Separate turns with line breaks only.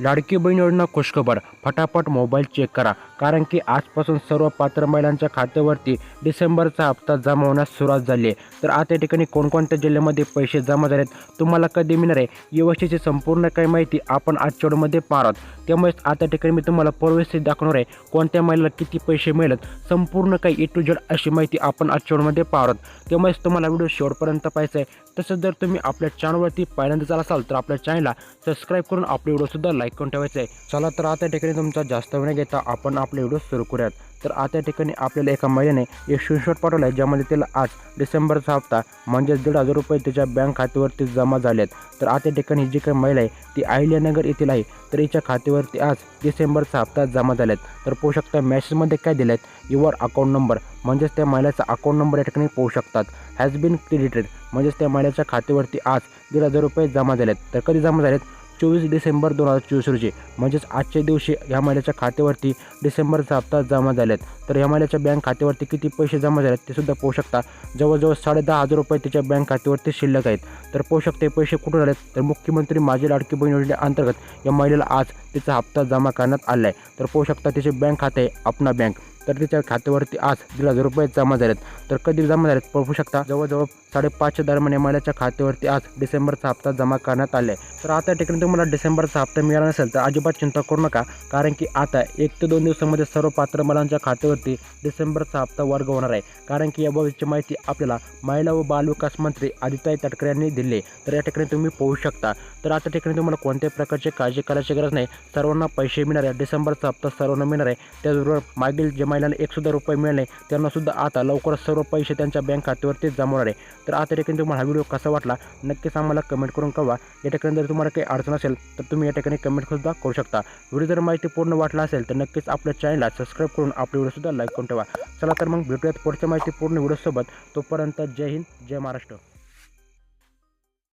लाडकी बहीण योजना खुशखबर. फटाफट mobile check करा कारण की आजपासून सर्व पात्र महिलांच्या खात्यावरती डिसेंबरचा हप्ता जमा होण्यास सुरुवात झाली आहे. तर आता या ठिकाणी कोणकोणत्या जिल्ह्यामध्ये पैसे जमा झालेत तुम्हाला कधी मिळणार आहे? व्यवस्थेची संपूर्ण काही माहिती आपण आजच्या व्हिडिओमध्ये पाहणार आहोत. त्यामुळेच आता ठिकाणी मी तुम्हाला व्यवस्थित दाखवणार आहे कोणत्या महिलेला किती पैसे मिळत संपूर्ण काही ए टू झेड अशी माहिती आपण आजच्या व्हिडिओमध्ये पाहणार आहोत. त्यामुळेच तुम्हाला व्हिडिओ शेवटपर्यंत पाहायचा आहे. तसंच जर तुम्ही आपल्या चॅनलवरती पहिल्यांदा चाल असाल तर आपल्या चॅनलला सबस्क्राईब करून आपले व्हिडिओसुद्धा लाईक ऐकून ठेवायचं आहे चला तर आता ठिकाणी तुमचा जास्त वेळ घेता आपण आपले व्हिडिओ सुरू करूयात. तर आता या ठिकाणी आपल्याला एका महिलेने एक स्क्रीनशॉट पाठवला आहे ज्यामध्ये तिला आज डिसेंबरचा हप्ता म्हणजेच दीड हजार रुपये तिच्या बँक खात्यावरती जमा झाले आहेत तर आता ठिकाणी जी काही महिला आहे ती अहिल्यानगर येथील आहे. तर हिच्या खात्यावरती आज डिसेंबरचा हप्ता जमा झाले आहेत तर पोहू शकता मॅसेजमध्ये काय दिलं आहेत युअर अकाउंट नंबर म्हणजेच त्या महिलाचा अकाउंट नंबर या ठिकाणी पोहू शकतात. हॅज बीन क्रेडिटेड म्हणजेच त्या महिलेच्या खात्यावरती आज दीड हजार रुपये जमा झालेत. तर कधी जमा झालेत? चोवीस डिसेंबर दोन हजार चोवीस रोजी. म्हणजेच आजच्या दिवशी ह्या महिन्याच्या खात्यावरती डिसेंबरचा हप्ता जमा झाल्यात. तर ह्या महिन्याच्या बँक खात्यावरती किती पैसे जमा झालेत ते सुद्धा पाहू शकता. जवळजवळ साडे दहा हजार रुपये त्याच्या बँक खात्यावरती शिल्लक आहेत. तर पाहू शकते पैसे कुठून आलेत? तर मुख्यमंत्री माझी लाडकी बहीण योजनेअंतर्गत या महिलेला आज तिचा हप्ता जमा करण्यात आला आहे तर पाहू शकता तिचे बँक खाते आपणा अपना बँक. तर तिच्या खात्यावरती आज दीड हजार रुपये जमा झालेत. तर कधी जमा झालेत पाहू शकता. जवळजवळ साडेपाचच्या दरम्यान महिलाच्या खात्यावरती आज डिसेंबरचा हप्ता जमा करण्यात आला आहे तर आता या ठिकाणी तुम्हाला डिसेंबरचा हप्ता मिळाला नसेल तर अजिबात चिंता करू नका. कारण की आता एक ते दोन दिवसामध्ये सर्व पात्र मुलांच्या खात्यावरती डिसेंबरचा हप्ता वर्ग होणार आहे. कारण की याबाबतची माहिती आपल्याला महिला व बालविकास मंत्री आदित्य तटकरे यांनी दिली तर या ठिकाणी तुम्ही पाहू शकता. तर आता ठिकाणी तुम्हाला कोणत्याही प्रकारची काळजी करायची गरज नाही. सर्वांना पैसे मिळणार आहे. डिसेंबरचा हप्ता सर्वांना मिळणार आहे. त्याचबरोबर मागील जे महिलांना एक सुद्धा रुपये मिळणे त्यांना सुद्धा आता लवकरच सर्व पैसे त्यांच्या बँक खात्यावरतीच जमा होणार आहे. तर आता ठिकाणी तुम्हाला हा व्हिडिओ कसा वाटला? नक्कीच आम्हाला कमेंट करून कळवा. या ठिकाणी जर तुम्हाला काही अडचण असेल तर तुम्ही या ठिकाणी कमेंटसुद्धा करू शकता. व्हिडिओ जर माहिती पूर्ण वाटला असेल तर नक्कीच आपल्या चॅनलला सबस्क्राईब करून आपले व्हिडिओसुद्धा लाईक करून ठेवा. चला तर मग भेटूयात पुढच्या माहिती पूर्ण व्हिडिओसोबत तोपर्यंत जय हिंद जय महाराष्ट्र.